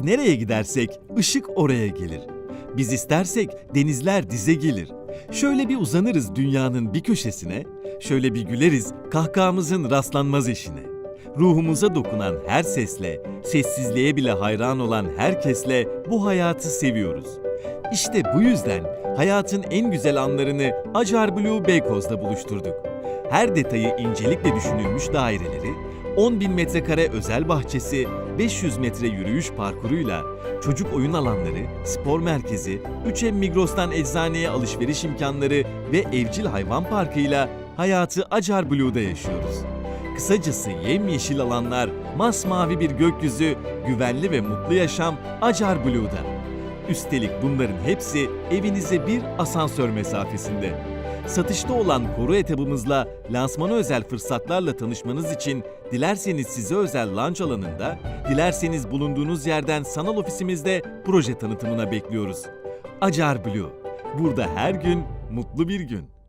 Biz nereye gidersek ışık oraya gelir. Biz istersek denizler dize gelir. Şöyle bir uzanırız dünyanın bir köşesine, şöyle bir güleriz kahkahamızın rastlanmaz eşine. Ruhumuza dokunan her sesle, sessizliğe bile hayran olan herkesle bu hayatı seviyoruz. İşte bu yüzden hayatın en güzel anlarını Acar Blue Beykoz'da buluşturduk. Her detayı incelikle düşünülmüş daireleri, 10 bin metrekare özel bahçesi, 500 metre yürüyüş parkuruyla, çocuk oyun alanları, spor merkezi, 3M Migros'tan eczaneye alışveriş imkanları ve evcil hayvan parkıyla hayatı Acar Blue'da yaşıyoruz. Kısacası yemyeşil alanlar, masmavi bir gökyüzü, güvenli ve mutlu yaşam Acar Blue'da. Üstelik bunların hepsi evinize bir asansör mesafesinde. Satışta olan koru etabımızla lansmana özel fırsatlarla tanışmanız için dilerseniz size özel lunch alanında, dilerseniz bulunduğunuz yerden sanal ofisimizde proje tanıtımına bekliyoruz. Acar Blue. Burada her gün mutlu bir gün.